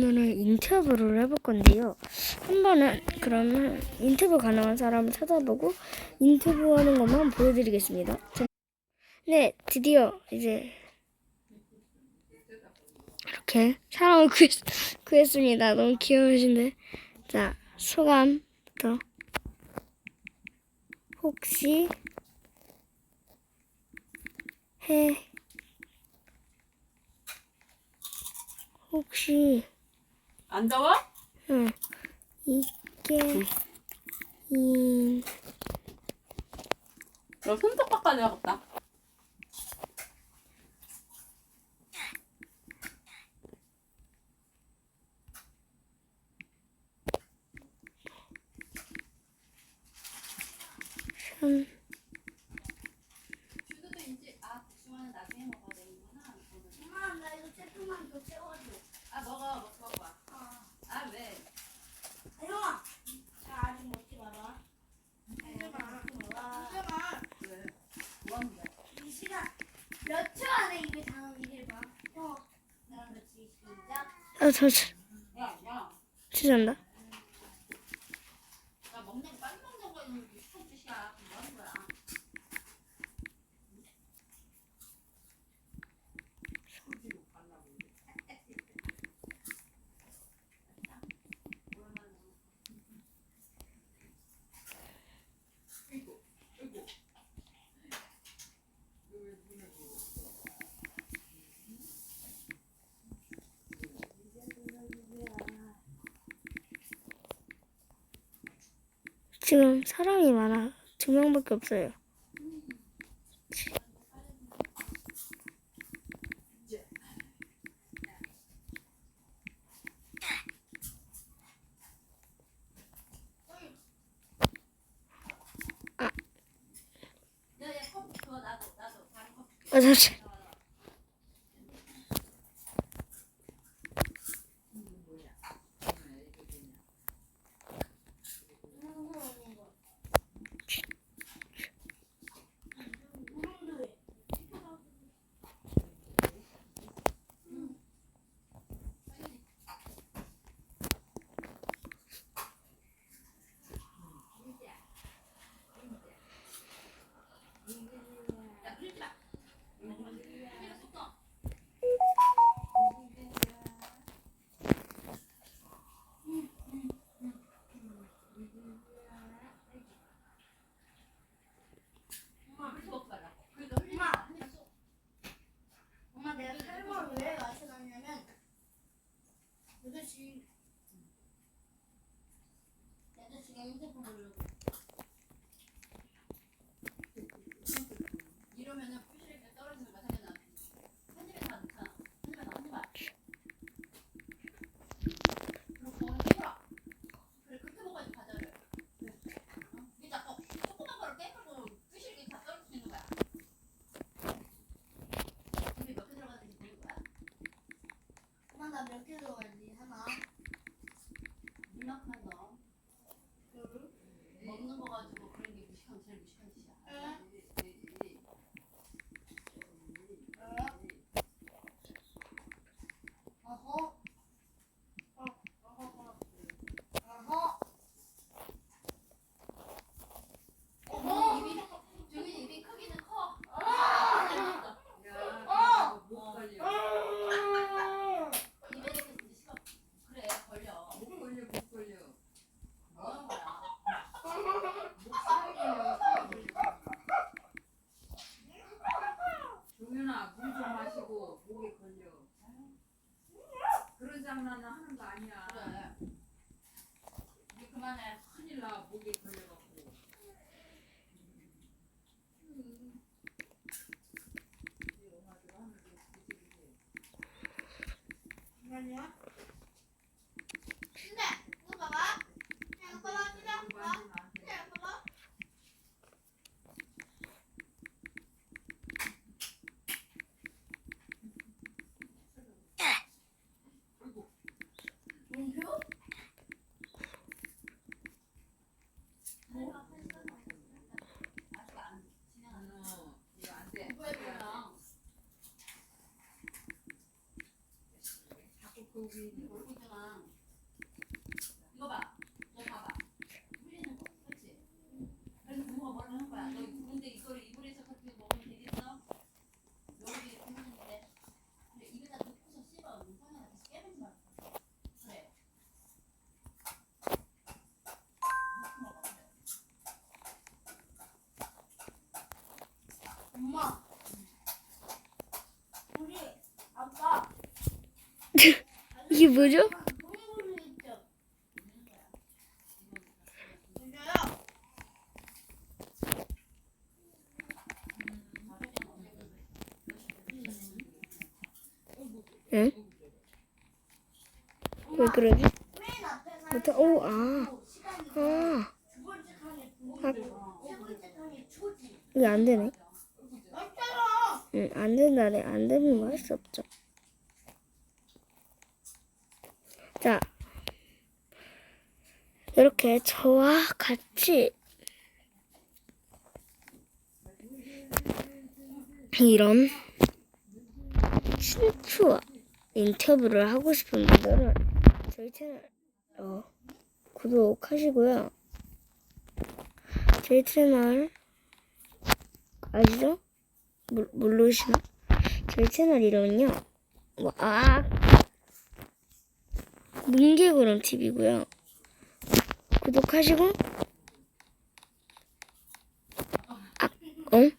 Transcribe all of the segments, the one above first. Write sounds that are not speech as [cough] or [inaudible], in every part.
오늘은 인터뷰를 해볼 건데요. 한 번은 그러면 인터뷰 가능한 사람을 찾아보고 인터뷰하는 것만 보여드리겠습니다. 네, 드디어 이제 이렇게 사람을 구했, 구했습니다. 너무 귀여우신데. 자, 소감부터. 혹시 해 혹시 안 더워? 응. 이게 이. 너 손톱 깎아줘야겠다. 偷吃，是真的。 지금 사람이 많아. 두 명밖에 없어요. 아, 아 잠시. Ja. 얼굴잖아. 이거 봐. 너 봐봐. 흘리는 거. 그렇지? 그래서 부모가 뭐라 하는 거야. 너 근데 이거를 이불에서 그렇게 먹으면 되겠어? 여기 괜찮은데. 근데 입에다 넣고서 씹어. 상하나 다시 깨물지 마. 그래. 엄마. 우리 아빠 [laughs] 이게 뭐죠? 응? 왜 그러지? 부터 오, 아, 시간이 아, 칸에 초지. 이게 안 되네. 응, 안 된다네. 안 되면 뭐 할 수 없죠. 자, 이렇게 저와 같이 이런 친추와 인터뷰를 하고 싶은 분들은 저희 채널 어, 구독하시고요. 저희 채널 아시죠? 몰, 모르시나? 저희 채널 이름은요. 뭐, 아. 문개구름 TV고요. 구독하시고 아, 어?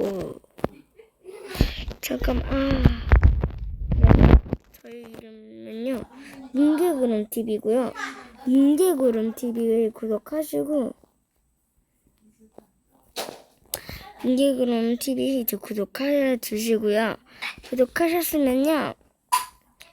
오. 잠깐 아. 네. 저희 이름은요. 문개구름 TV고요. 문개구름 TV를 구독하시고 인기그럼 TV 저 구독해 주시고요. 구독하셨으면요.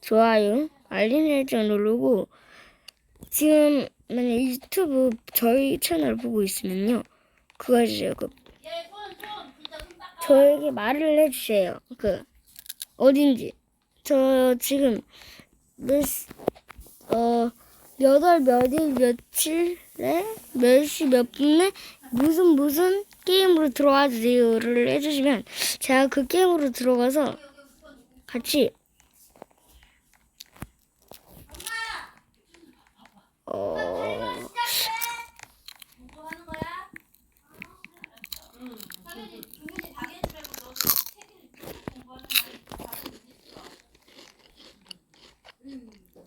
좋아요, 알림 설정 누르고 지금 만약 유튜브 저희 채널 보고 있으면요. 그거 해주세요. 그. 저에게 말을 해주세요. 그 어딘지 저 지금 몇어 몇월 몇일 며칠에 몇 시 몇 분에 무슨 무슨 게임으로 들어와 주세요를 해주시면 제가 그 게임으로 들어가서 같이 어 뭐 하는 거야? 응. 당연히 중간에 방해하지 말고 너 책을 공부하는 거 다 있어.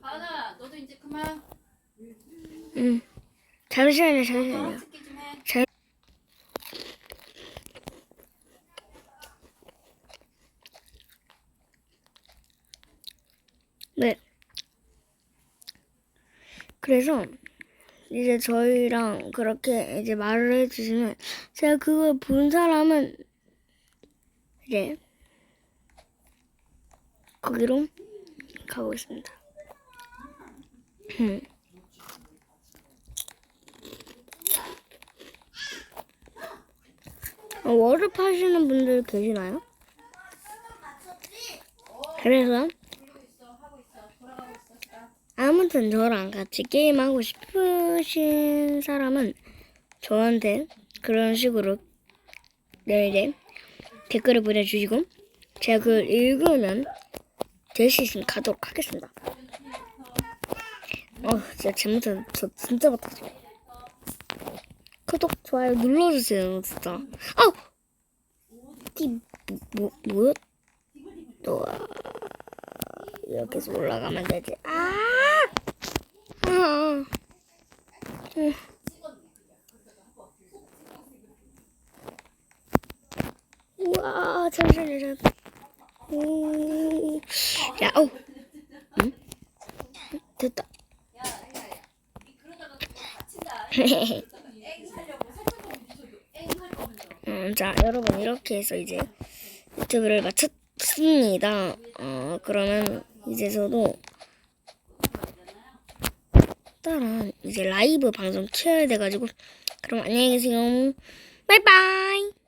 가은아, 너도 이제 그만. 음. 잠시만요 어, 잠시만요 듣기 좀 해. 잘 네. 그래서 이제 저희랑 그렇게 이제 말을 해주시면 제가 그걸 본 사람은 이제 거기로 가고 있습니다. 음. 어, 워드 파시는 분들 계시나요? 그래서. 아무튼 저랑 같이 게임하고 싶으신 사람은 저한테 그런 식으로 네, 이제 댓글을 보내주시고 제가 그걸 읽으면 있으면 가도록 하겠습니다. 어, 진짜 잘못한 저 진짜 못하죠. 구독, 좋아요 눌러주세요, 진짜. 아우! 띠, 뭐, 뭐야? 또, 이렇게 해서 올라가면 되지. 아! 아! 응. 우와, 잠시만요. 오, 야, 어. 응? 됐다. 야, 야, 야. 니 그러다가 그거 다친다. 애기 살려고 살펴보면 무서워. 애기 살 거면서. 음, 자, 여러분, 이렇게 해서 이제 유튜브를 마쳤습니다. 어, 그러면 이제 저도 따라 이제 라이브 방송 키워야 돼가지고 그럼 안녕히 계세요. 바이바이.